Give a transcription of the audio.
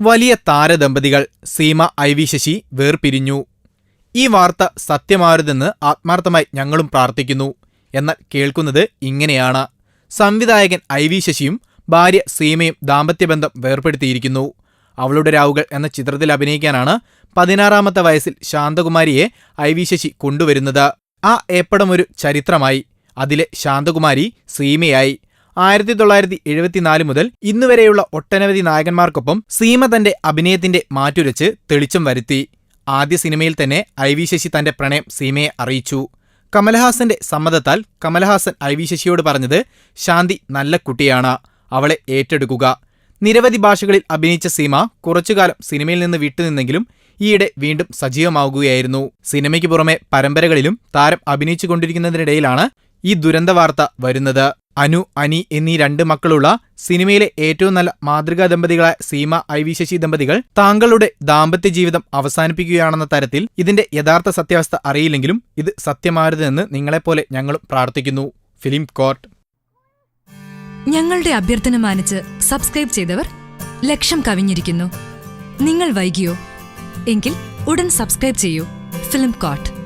വലിയ താരദമ്പതികൾ Seema I V Sasi വേർപിരിഞ്ഞു. ഈ വാർത്ത സത്യമാരുതെന്ന് ആത്മാർത്ഥമായി ഞങ്ങളും പ്രാർത്ഥിക്കുന്നു. എന്നാൽ കേൾക്കുന്നത് ഇങ്ങനെയാണ്. സംവിധായകൻ ഐ വി ശശിയും ഭാര്യ സീമയും ദാമ്പത്യബന്ധം വേർപ്പെടുത്തിയിരിക്കുന്നു. അവളുടെ രാവുകൾ എന്ന ചിത്രത്തിൽ അഭിനയിക്കാനാണ് പതിനാറാമത്തെ വയസ്സിൽ ശാന്തകുമാരിയെ ഐ വി ശശി കൊണ്ടുവരുന്നത്. ആ ഏപ്പടമൊരു ചരിത്രമായി. അതിലെ ശാന്തകുമാരി സീമയായി. ആയിരത്തി തൊള്ളായിരത്തി എഴുപത്തിനാല് മുതൽ ഇന്നുവരെയുള്ള ഒട്ടനവധി നായകന്മാർക്കൊപ്പം സീമ തന്റെ അഭിനയത്തിന്റെ മാറ്റുരച്ച് തെളിച്ചം വരുത്തി. ആദ്യ സിനിമയിൽ തന്നെ ഐ വി ശശി തന്റെ പ്രണയം സീമയെ അറിയിച്ചു. കമൽഹാസന്റെ സമ്മതത്താൽ കമൽഹാസൻ ഐ വി ശശിയോട് പറഞ്ഞത് ശാന്തി നല്ല കുട്ടിയാണ് അവളെ ഏറ്റെടുക്കുക നിരവധി ഭാഷകളിൽ അഭിനയിച്ച സീമ കുറച്ചുകാലം സിനിമയിൽ നിന്ന് വിട്ടുനിന്നെങ്കിലും ഈയിടെ വീണ്ടും സജീവമാവുകയായിരുന്നു. സിനിമയ്ക്ക് പുറമെ പരമ്പരകളിലും താരം അഭിനയിച്ചുകൊണ്ടിരിക്കുന്നതിനിടയിലാണ് ഈ ദുരന്ത വാർത്ത വരുന്നത്. അനു അനി എന്നീ രണ്ട് മക്കളുള്ള സിനിമയിലെ ഏറ്റവും നല്ല മാതൃകാ ദമ്പതികളായ സീമ ഐ വി ശശി ദമ്പതികൾ താങ്കളുടെ ദാമ്പത്യ ജീവിതം അവസാനിപ്പിക്കുകയാണെന്ന തരത്തിൽ ഇതിന്റെ യഥാർത്ഥ സത്യാവസ്ഥ അറിയില്ലെങ്കിലും ഇത് സത്യമാരുതെന്ന് നിങ്ങളെപ്പോലെ ഞങ്ങളും പ്രാർത്ഥിക്കുന്നു. Film court. ഞങ്ങളുടെ അഭ്യർത്ഥന മാനിച്ച് സബ്സ്ക്രൈബ് ചെയ്തവർ ലക്ഷം കവിഞ്ഞിരിക്കുന്നു. നിങ്ങൾ വൈകിയോ? എങ്കിൽ ഉടൻ സബ്സ്ക്രൈബ് ചെയ്യൂ. Film coat